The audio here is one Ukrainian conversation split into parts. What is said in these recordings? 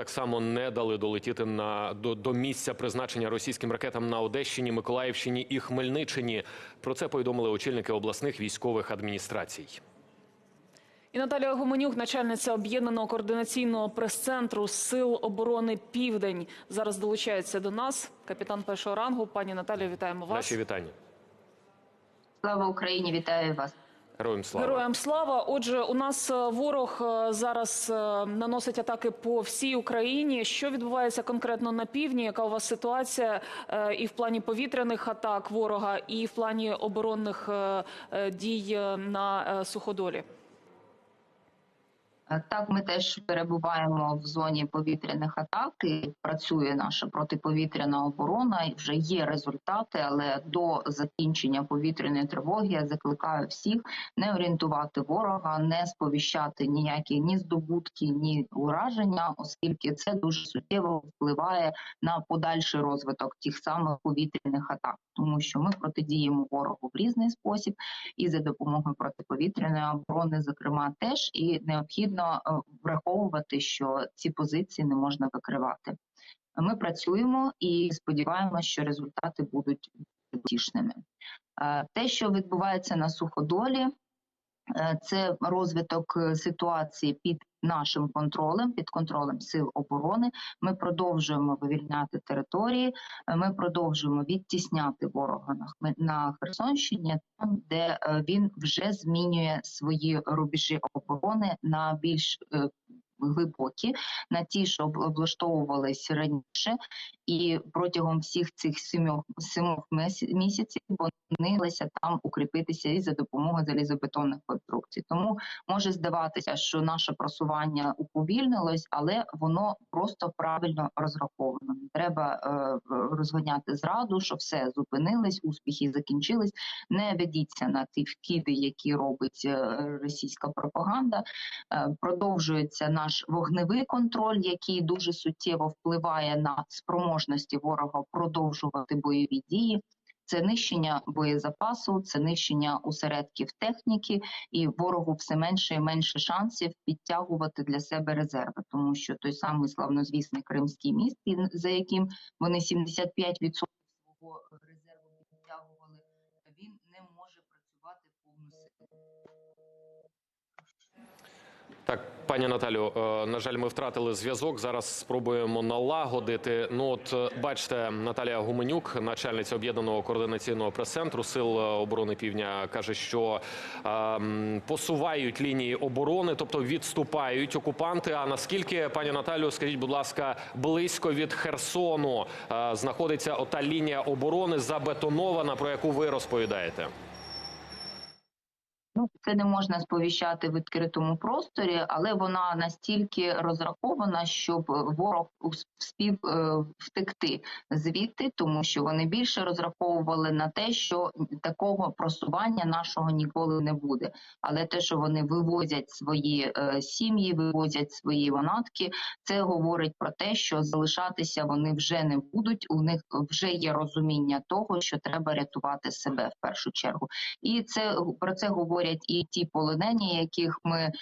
так само не дали долетіти на до, до місця призначення російським ракетам на Одещині, Миколаївщині і Хмельниччині. Про це повідомили очільники обласних військових адміністрацій. І Наталія Гуменюк, начальниця об'єднаного координаційного прес-центру Сил оборони Південь, зараз долучається до нас. Капітан першого рангу. Пані Наталія, вітаємо вас. Наші вітання. Слава Україні, вітаю вас. Героям слава. Героям слава. Отже, у нас е, ворог е, зараз е, наносить атаки по всій Україні. Що відбувається конкретно на півдні? Яка у вас ситуація і в плані повітряних атак ворога, і в плані оборонних дій на суходолі? Е, Так, ми теж перебуваємо в зоні повітряних атак. і Працює наша протиповітряна оборона. і Вже є результати, але до закінчення повітряної тривоги я закликаю всіх не орієнтувати ворога, не сповіщати ніякі ні здобутки, ні ураження, оскільки це дуже суттєво впливає на подальший розвиток тих самих повітряних атак, тому що ми протидіємо ворогу в різний спосіб і за допомогою протиповітряної оборони, зокрема, теж і необхідно е, враховувати, що ці позиції не можна викривати. Ми працюємо і сподіваємося, що результати будуть утішними. Е, Те, що відбувається на суходолі, е, це розвиток ситуації під нашим контролем, під контролем сил оборони. Ми продовжуємо вивільняти території. е, Ми продовжуємо відтісняти ворога на Херсонщині, там де е, він вже змінює свої рубежі оборони на більш е, глибокі, на ті, що об- облаштовувались раніше, і протягом всіх цих сімьох сімох місяців вони намагалися там укріпитися і за допомогою залізобетонних конструкцій. Тому може здаватися, що наше просування уповільнилось, але воно просто правильно розраховано. Треба е, розганяти зраду, що все зупинилось, успіхи закінчились. Не ведіться на ті вкиди, які робить е, російська пропаганда. Е, Продовжується наш вогневий контроль, який дуже суттєво впливає на спроможності ворога продовжувати бойові дії. Це нищення боєзапасу, це нищення осередків техніки, і ворогу все менше і менше шансів підтягувати для себе резерви, тому що той самий славнозвісний Кримський міст, за яким вони 75% свого резерву Так, пані Наталю, е, на жаль, ми втратили зв'язок. Зараз спробуємо налагодити. Ну, от е, бачите, Наталія Гуменюк, начальниця об'єднаного координаційного прес-центру Сил оборони Півдня, каже, що е, посувають лінії оборони, тобто відступають окупанти. А наскільки, пані Наталю, скажіть, будь ласка, близько від Херсону е, знаходиться ота лінія оборони забетонована, про яку ви розповідаєте? Це не можна сповіщати в відкритому просторі, але вона настільки розрахована, щоб ворог вспів е, втекти звідти, тому що вони більше розраховували на те, що такого просування нашого ніколи не буде. Але те, що вони вивозять свої е, сім'ї, вивозять свої манатки, це говорить про те, що залишатися вони вже не будуть. У них вже є розуміння того, що треба рятувати себе в першу чергу. І це про це говорять і ті полонені, яких ми е,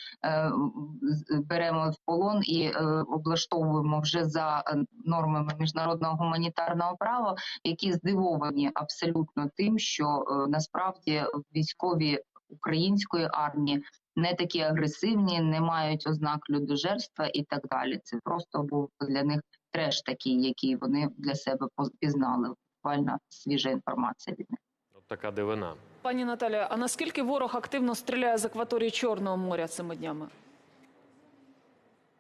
беремо в полон і е, облаштовуємо вже за е, нормами міжнародного гуманітарного права, які здивовані абсолютно тим, що насправді військові української армії не такі агресивні, не мають ознак людожерства і так далі. Це просто був для них треш такий, який вони для себе пізнали. Буквально свіжа інформація від них. Така дивина. Пані Наталія, а наскільки ворог активно стріляє з акваторії Чорного моря цими днями?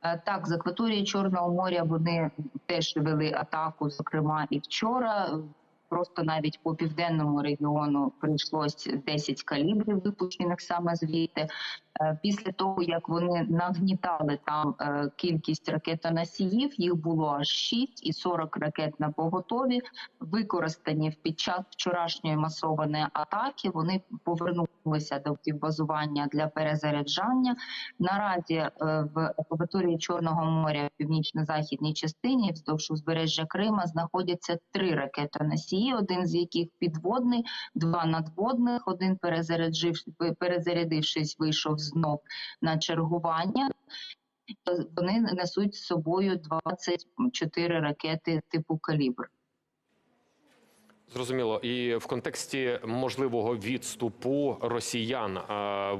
Е, Так, з акваторії Чорного моря вони теж вели атаку, зокрема і вчора. Просто навіть по південному регіону прийшлось 10 калібрів, випущених саме звідти. Е, Після того, як вони нагнітали там е, кількість ракетоносіїв, їх було аж 6 і 40 ракет на поготові, використані під час вчорашньої масованої атаки. Вони повернулися до базування для перезаряджання. Наразі е, в акваторії Чорного моря в північно-західній частині вздовж узбережжя Крима знаходяться три ракетоносії, один з яких підводний, два надводних. Один перезарядившись, вийшов знов на чергування. Вони несуть з собою 24 ракети типу калібр. Зрозуміло, і в контексті можливого відступу росіян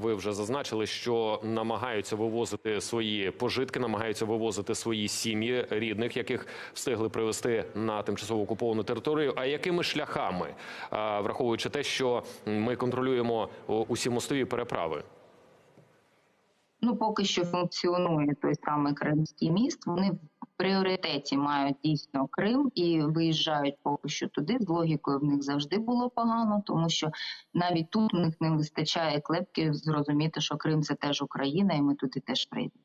ви вже зазначили, що намагаються вивозити свої пожитки, намагаються вивозити свої сім'ї рідних, яких встигли привезти на тимчасово окуповану територію. А якими шляхами, враховуючи те, що ми контролюємо усі мостові переправи? Ну, поки що функціонує той самий Кримський міст. Вони в пріоритеті мають дійсно Крим і виїжджають поки що туди. З логікою в них завжди було погано, тому що навіть тут у них не вистачає клепки зрозуміти, що Крим це теж Україна, і ми туди теж прийдемо.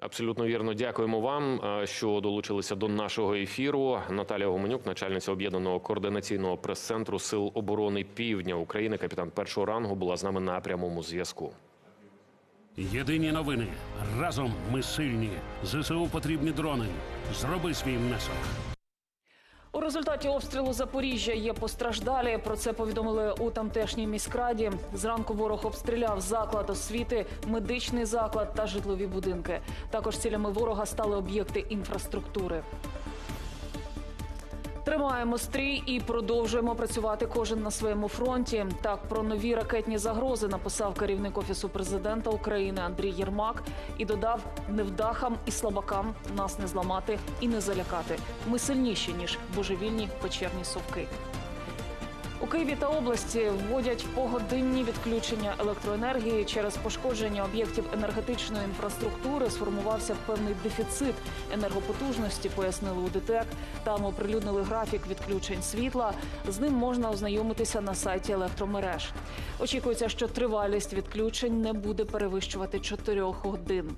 Абсолютно вірно. Дякуємо вам, е, що долучилися до нашого ефіру. Наталія Гуменюк, начальниця об'єднаного координаційного прес-центру Сил оборони Півдня України, капітан першого рангу, була з нами на прямому зв'язку. Єдині новини. Разом ми сильні. ЗСУ потрібні дрони. Зроби свій внесок. У результаті обстрілу Запоріжжя є постраждалі. Про це повідомили у тамтешній міськраді. Зранку ворог обстріляв заклад освіти, медичний заклад та житлові будинки. Також цілями ворога стали об'єкти інфраструктури. Тримаємо стрій і продовжуємо працювати кожен на своєму фронті. Так про нові ракетні загрози написав керівник офісу президента України Андрій Єрмак і додав: невдахам і слабакам нас не зламати і не залякати. Ми сильніші ніж божевільні печерні совки. У Києві та області вводять погодинні відключення електроенергії через пошкодження об'єктів енергетичної інфраструктури. Сформувався певний дефіцит енергопотужності, пояснили у ДТЕК. Там оприлюднили графік відключень світла. З ним можна ознайомитися на сайті електромереж. Очікується, що тривалість відключень не буде перевищувати 4 годин.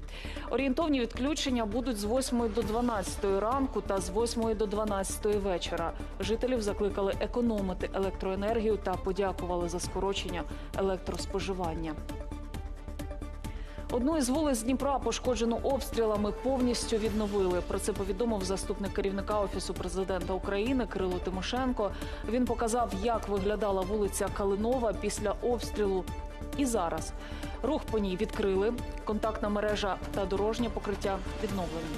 Орієнтовні відключення будуть з 8 до 12 ранку та з 8 до 12 вечора. Жителів закликали економити електроенергію та подякували за скорочення електроспоживання. Одну із вулиць Дніпра, пошкоджену обстрілами, повністю відновили. Про це повідомив заступник керівника офісу президента України Кирило Тимошенко. Він показав, як виглядала вулиця Калинова після обстрілу. І зараз рух по ній відкрили. Контактна мережа та дорожнє покриття відновлені.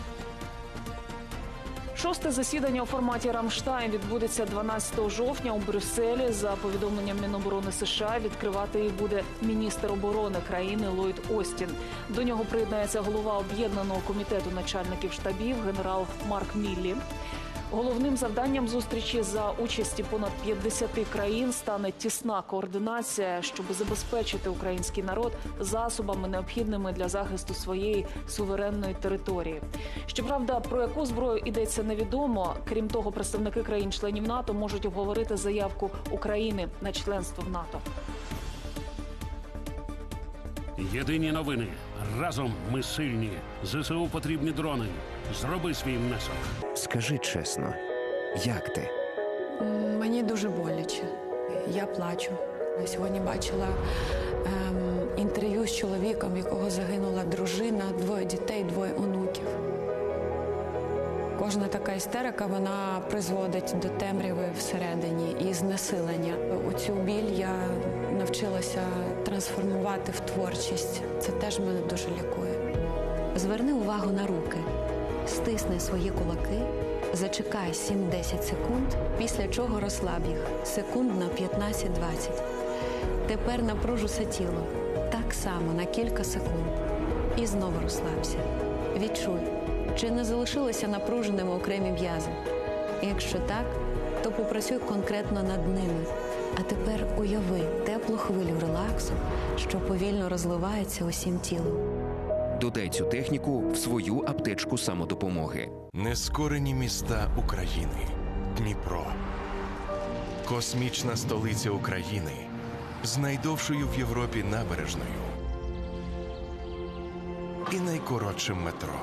Шосте засідання у форматі Рамштайн відбудеться 12 жовтня у Брюсселі. За повідомленням Міноборони США відкривати її буде міністр оборони країни Ллойд Остін. До нього приєднається голова об'єднаного комітету начальників штабів генерал Марк Міллі. Головним завданням зустрічі за участі понад 50 країн стане тісна координація, щоб забезпечити український народ засобами, необхідними для захисту своєї суверенної території. Щоправда, про яку зброю йдеться невідомо. Крім того, представники країн-членів НАТО можуть обговорити заявку України на членство в НАТО. Єдині новини. Разом ми сильні. ЗСУ потрібні дрони. Зроби свій внесок. Скажи чесно, як ти? Мені дуже боляче. Я плачу. Я сьогодні бачила ем, інтерв'ю з чоловіком, в якого загинула дружина, двоє дітей, двоє онуків. Кожна така істерика вона призводить до темряви всередині і знесилення. Оцю біль я навчилася трансформувати в творчість. Це теж мене дуже лікує. Зверни увагу на руки, стисни свої кулаки, зачекай 7-10 секунд, після чого розслаб їх секунд на 15-20. Тепер напружу все тіло так само на кілька секунд. І знову розслабся. Відчуй, чи не залишилися напруженими окремі м'язи. Якщо так, то попрацюй конкретно над ними. А тепер уяви теплу хвилю релаксу, що повільно розливається усім тілом. Додай цю техніку в свою аптечку самодопомоги. Нескорені міста України. Дніпро. Космічна столиця України з найдовшою в Європі набережною і найкоротшим метро.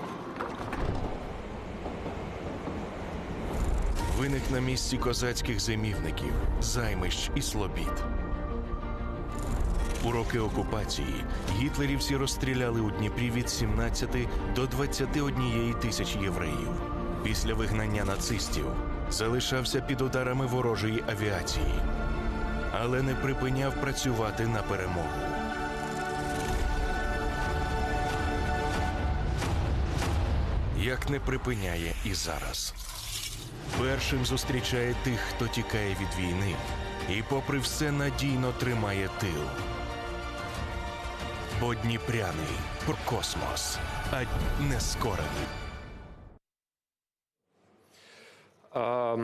Виник на місці козацьких зимівників, займищ і слобід. У роки окупації гітлерівці розстріляли у Дніпрі від 17 до 21 тисяч євреїв. Після вигнання нацистів залишався під ударами ворожої авіації, але не припиняв працювати на перемогу. як не припиняє і зараз. Першим зустрічає тих, хто тікає від війни, і, попри все, надійно тримає тил. Бо Дніпряний про космос, а нескорений. Е,